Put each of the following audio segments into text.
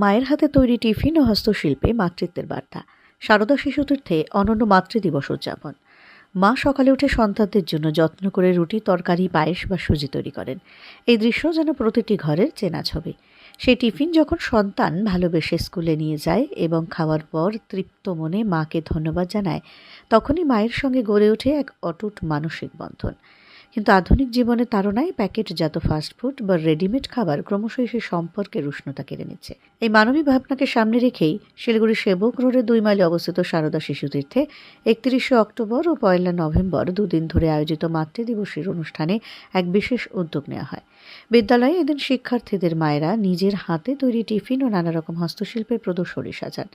মায়ের হাতে তৈরি টিফিন ও হস্তশিল্পে মাতৃত্বের বার্তা। সারদা শিশুতীর্থে অনন্য মাতৃদিবস উদযাপন। মা সকালে উঠে সন্তানদের জন্য যত্ন করে রুটি, তরকারি, পায়েস বা সুজি তৈরি করেন। এই দৃশ্য যেন প্রতিটি ঘরের চেনা ছবি। সেই টিফিন যখন সন্তান ভালোবেসে স্কুলে নিয়ে যায় এবং খাওয়ার পর তৃপ্ত মনে মাকে ধন্যবাদ জানায়, তখনই মায়ের সঙ্গে গড়ে ওঠে এক অটুট মানসিক বন্ধন। কিন্তু আধুনিক জীবনে তাড়নায় প্যাকেটজাত ফাস্টফুড বা রেডিমেড খাবার ক্রমশই সে সম্পর্কের উষ্ণতা কেড়ে নিচ্ছে। এই মানবিক ভাবনাকে সামনে রেখেই শিলিগুড়ি সেবক রোডের দুই মাইলে অবস্থিত সারদা শিশু তীর্থে একত্রিশে অক্টোবর ও পয়লা নভেম্বর দুদিন ধরে আয়োজিত মাতৃদিবসের অনুষ্ঠানে এক বিশেষ উদ্যোগ নেওয়া হয়। বিদ্যালয়ে এদিন শিক্ষার্থীদের মায়েরা নিজের হাতে তৈরি টিফিন ও নানা রকম হস্তশিল্পের প্রদর্শনী সাজান।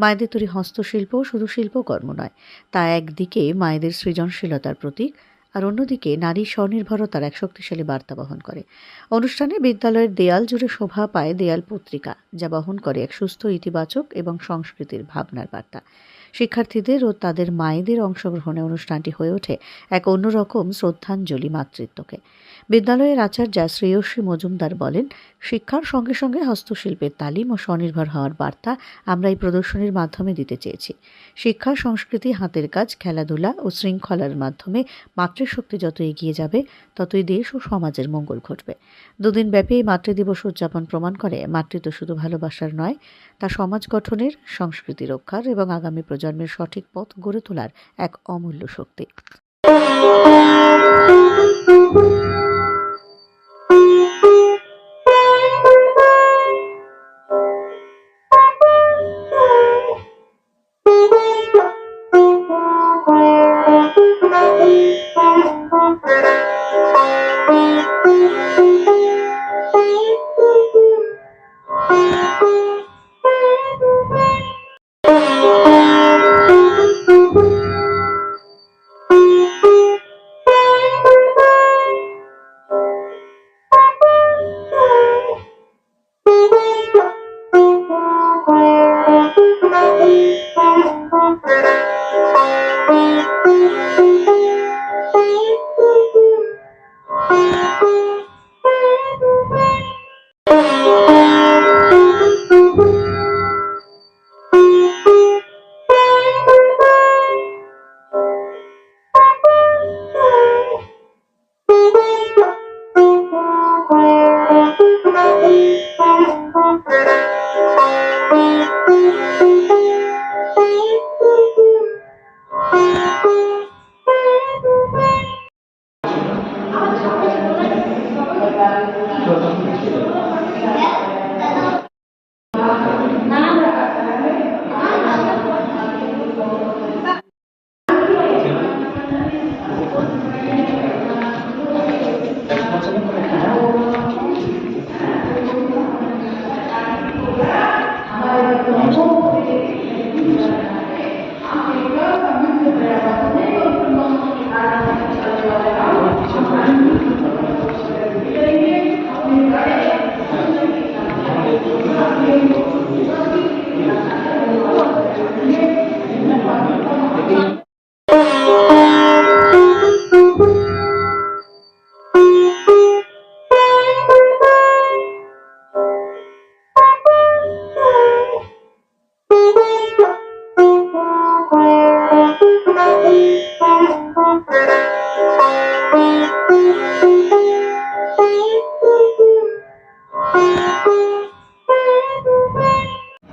মায়েদের তৈরি হস্তশিল্প শুধু শিল্পকর্ম নয়, তা একদিকে মায়েদের সৃজনশীলতার প্রতীক আর অন্যদিকে নারী স্বনির্ভরতার এক শক্তিশালী বার্তা বহন করে। অনুষ্ঠানে বিদ্যালয়ের দেয়াল জুড়ে শোভা পায় দেয়াল পত্রিকা, যা বহন করে এক সুস্থ, ইতিবাচক এবং সংস্কৃতির ভাবনার বার্তা। শিক্ষার্থীদের ও তাদের মায়েদের অংশগ্রহণে অনুষ্ঠানটি হয়ে ওঠে এক অন্যরকম শ্রদ্ধাঞ্জলি মাতৃত্বকে। বিদ্যালয়ের আচার্যা শ্রেয়সী মজুমদার বলেন, শিক্ষার সঙ্গে সঙ্গে হস্তশিল্পের তালিম ও স্বনির্ভর হওয়ার বার্তা আমরা এই প্রদর্শনীর মাধ্যমে দিতে চেয়েছি। শিক্ষা, সংস্কৃতি, হাতের কাজ, খেলাধুলা ও শৃঙ্খলার মাধ্যমে মাতৃশক্তি যত এগিয়ে যাবে, ততই দেশ ও সমাজের মঙ্গল ঘটবে। দুদিন ব্যাপী এই মাতৃদিবস উদযাপন প্রমাণ করে, মাতৃত্ব শুধু ভালোবাসার নয়, তা সমাজ গঠনের, সংস্কৃতি রক্ষার এবং আগামী প্রজন্মের সঠিক পথ গড়ে তোলার এক অমূল্য শক্তি।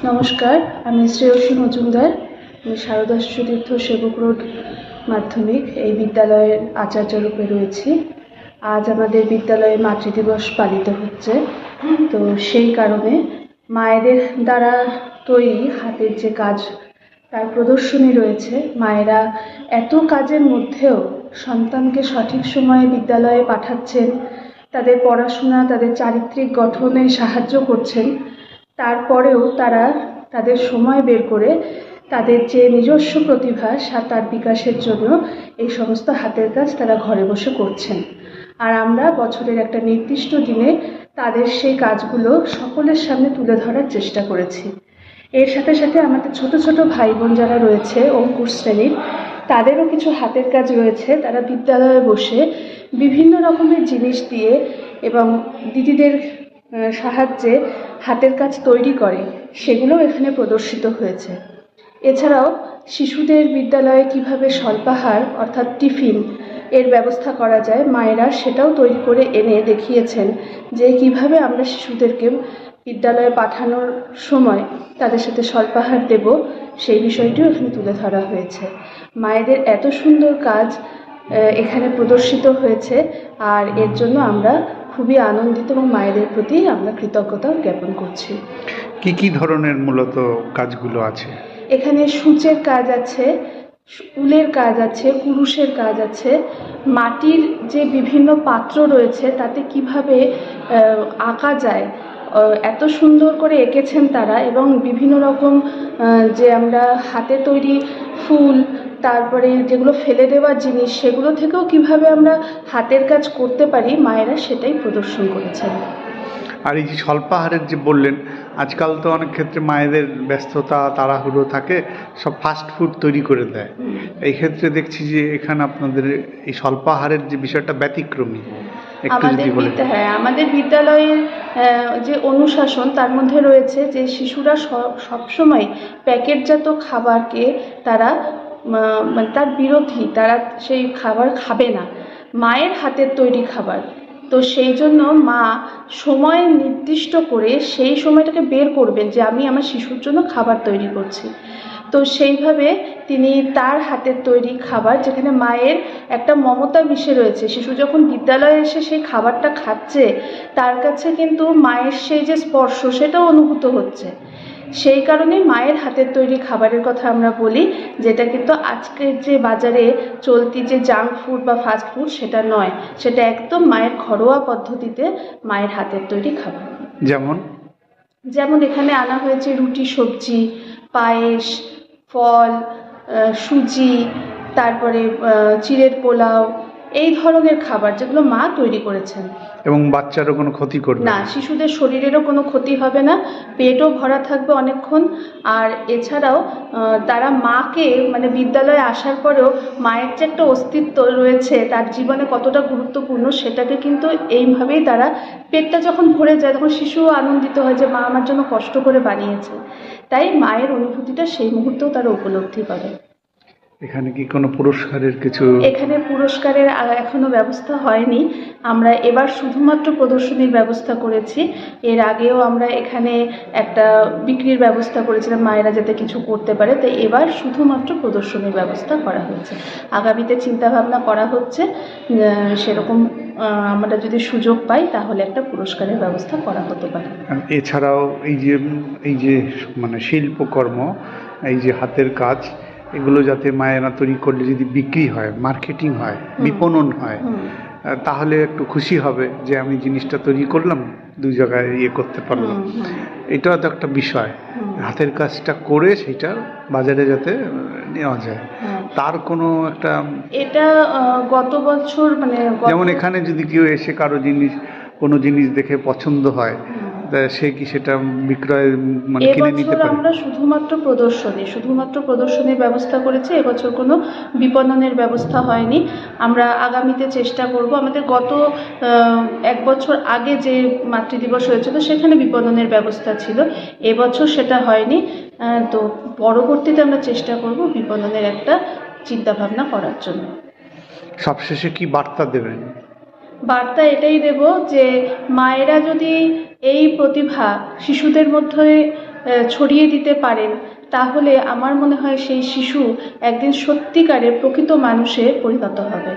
নমস্কার, আমি শ্রেয়সী মজুমদার, আমি শারদা তীর্থ সেবক রোড মাধ্যমিক, এই বিদ্যালয়ের আচার্য রূপে রয়েছি। আজ আমাদের বিদ্যালয়ে মাতৃদিবস পালিত হচ্ছে। তো সেই কারণে মায়েদের দ্বারা তৈরি হাতের যে কাজ, তার প্রদর্শনী রয়েছে। মায়েরা এত কাজের মধ্যেও সন্তানকে সঠিক সময়ে বিদ্যালয়ে পাঠাচ্ছেন, তাদের পড়াশোনা, তাদের চারিত্রিক গঠনে সাহায্য করছেন তারপরেও তারা তাদের সময় বের করে তাদের যে নিজস্ব প্রতিভা তার বিকাশের জন্য এই সমস্ত হাতের কাজ তারা ঘরে বসে করছেন। আর আমরা বছরের একটা নির্দিষ্ট দিনে তাদের সেই কাজগুলো সকলের সামনে তুলে ধরার চেষ্টা করেছি। এর সাথে সাথে আমাদের ছোট ছোট ভাই বোন যারা রয়েছে, অঙ্কুর শ্রেণির, তাদেরও কিছু হাতের কাজ রয়েছে। তারা বিদ্যালয়ে বসে বিভিন্ন রকমের জিনিস দিয়ে এবং দিদিদের সাহায্যে হাতের কাজ তৈরি করে, সেগুলোও এখানে প্রদর্শিত হয়েছে। এছাড়াও শিশুদের বিদ্যালয়ে কীভাবে স্বল্পাহার অর্থাৎ টিফিন এর ব্যবস্থা করা যায়, মায়েরা সেটাও তৈরি করে এনে দেখিয়েছেন যে কীভাবে আমরা শিশুদেরকে বিদ্যালয়ে পাঠানোর সময় তাদের সাথে স্বল্পাহার দেব, সেই বিষয়টিও এখানে তুলে ধরা হয়েছে। মায়েদের এত সুন্দর কাজ এখানে প্রদর্শিত হয়েছে, আর এর জন্য আমরা খুবই আনন্দিত এবং মায়েদের প্রতি আমরা কৃতজ্ঞতা জ্ঞাপন করছি। কি কি ধরনের মূলত কাজগুলো আছে? এখানে সূচের কাজ আছে উলের কাজ আছে কুরুশের কাজ আছে। মাটির যে বিভিন্ন পাত্র রয়েছে তাতে কীভাবে আঁকা যায় এত সুন্দর করে এঁকেছেন তারা এবং বিভিন্ন রকম যে আমরা হাতে তৈরি ফুল তারপরে যেগুলো ফেলে দেওয়ার জিনিস সেগুলো থেকেও কীভাবে আমরা হাতের কাজ করতে পারি মায়েরা সেটাই প্রদর্শন করেছেন। আর এই যে স্বল্পাহারের যে বললেন আজকাল তো অনেক ক্ষেত্রে মায়েদের ব্যস্ততা তাড়াহুড়ো থাকে সব ফাস্ট ফুড তৈরি করে দেয়। এই ক্ষেত্রে দেখছি যে এখানে আপনাদের এই স্বল্পাহারের যে বিষয়টা ব্যতিক্রমী। আমাদের হ্যাঁ আমাদের বিদ্যালয়ের যে অনুশাসন তার মধ্যে রয়েছে যে শিশুরা সব- সবসময় প্যাকেটজাত খাবারকে তারা মানে তার বিরোধী, তারা সেই খাবার খাবে না। মায়ের হাতের তৈরি খাবার। তো সেই জন্য মা সময় নির্দিষ্ট করে সেই সময়টাকে বের করবেন যে আমি আমার শিশুর জন্য খাবার তৈরি করছি। তো সেইভাবে তিনি তার হাতের তৈরি খাবার, যেখানে মায়ের একটা মমতা মিশে রয়েছে, শিশু যখন বিদ্যালয়ে এসে সেই খাবারটা খাচ্ছে, তার কাছে কিন্তু মায়ের সেই যে স্পর্শ, সেটাও অনুভূত হচ্ছে। সেই কারণে মায়ের হাতের তৈরি খাবারের কথা আমরা বলি যেটা কিন্তু আজকের যে বাজারে চলতি যে জাঙ্ক ফুড বা ফাস্ট ফুড সেটা নয় সেটা একদম মায়ের ঘরোয়া পদ্ধতিতে মায়ের হাতের তৈরি খাবার। যেমন? যেমন এখানে আনা হয়েছে রুটি সবজি পায়েস ফল সুজি তারপরে চিড়ের পোলাও এই ধরনের খাবার যেগুলো মা তৈরি করেছেন। এবং বাচ্চারও কোনো ক্ষতি করবে না শিশুদের শরীরেরও কোনো ক্ষতি হবে না পেটও ভরা থাকবে অনেকক্ষণ। আর এছাড়াও তারা মাকে মানে বিদ্যালয়ে আসার পরেও মায়ের যে একটা অস্তিত্ব রয়েছে তার জীবনে কতটা গুরুত্বপূর্ণ সেটাকে কিন্তু এইভাবেই তারা পেটটা যখন ভরে যায় তখন শিশুও আনন্দিত হয় যে মা আমার জন্য কষ্ট করে বানিয়েছে। তাই মায়ের অনুভূতিটা সেই মুহূর্তেও তারা উপলব্ধি করে। এখানে কি কোনো পুরস্কারের কিছু? এখানে পুরস্কারের এখনও ব্যবস্থা হয়নি। আমরা এবার শুধুমাত্র প্রদর্শনীর ব্যবস্থা করেছি। এর আগেও আমরা এখানে একটা বিক্রির ব্যবস্থা করেছিলাম মায়েরা যাতে কিছু করতে পারে। তাই এবার শুধুমাত্র প্রদর্শনীর ব্যবস্থা করা হয়েছে আগামীতে চিন্তাভাবনা করা হচ্ছে সেরকম আমরা যদি সুযোগ পাই তাহলে একটা পুরস্কারের ব্যবস্থা করা হতে পারে। এছাড়াও এই যে এই যে মানে শিল্পকর্ম এই যে হাতের কাজ এগুলো যাতে মায়েরা তৈরি করলে যদি বিক্রি হয় মার্কেটিং হয় বিপণন হয় তাহলে একটু খুশি হবে যে আমি জিনিসটা তৈরি করলাম দুই জায়গায় ইয়ে করতে পারলাম। এটাও তো একটা বিষয়। হাতের কাজটা করে সেটা বাজারে যাতে নেওয়া যায়। হ্যাঁ। তার কোনো একটা এটা গত বছর মানে যেমন এখানে যদি কেউ এসে কারও জিনিস কোনো জিনিস দেখে পছন্দ হয় সে কি সেটা বিক্রয় মানে কিনে নিতে এবছর পারে? আমরা শুধুমাত্র প্রদর্শনী শুধুমাত্র প্রদর্শনীর ব্যবস্থা করেছি এবছর কোনো বিপণনের ব্যবস্থা হয়নি। আমরা আগামীতে চেষ্টা করব আমাদের গত এক বছর আগে যে মাতৃদিবস হয়েছিল সেখানে বিপণনের ব্যবস্থা ছিল। এবছর সেটা হয়নি। তো পরবর্তীতে আমরা চেষ্টা করব বিপণনের একটা চিন্তাভাবনা করার জন্য। সবশেষে কি বার্তা দেবেন? বার্তা এটাই দেব যে মায়েরা যদি এই প্রতিভা শিশুদের মধ্যে ছড়িয়ে দিতে পারেন, তাহলে আমার মনে হয় সেই শিশু একদিন সত্যিকারের প্রকৃত মানুষে পরিণত হবে।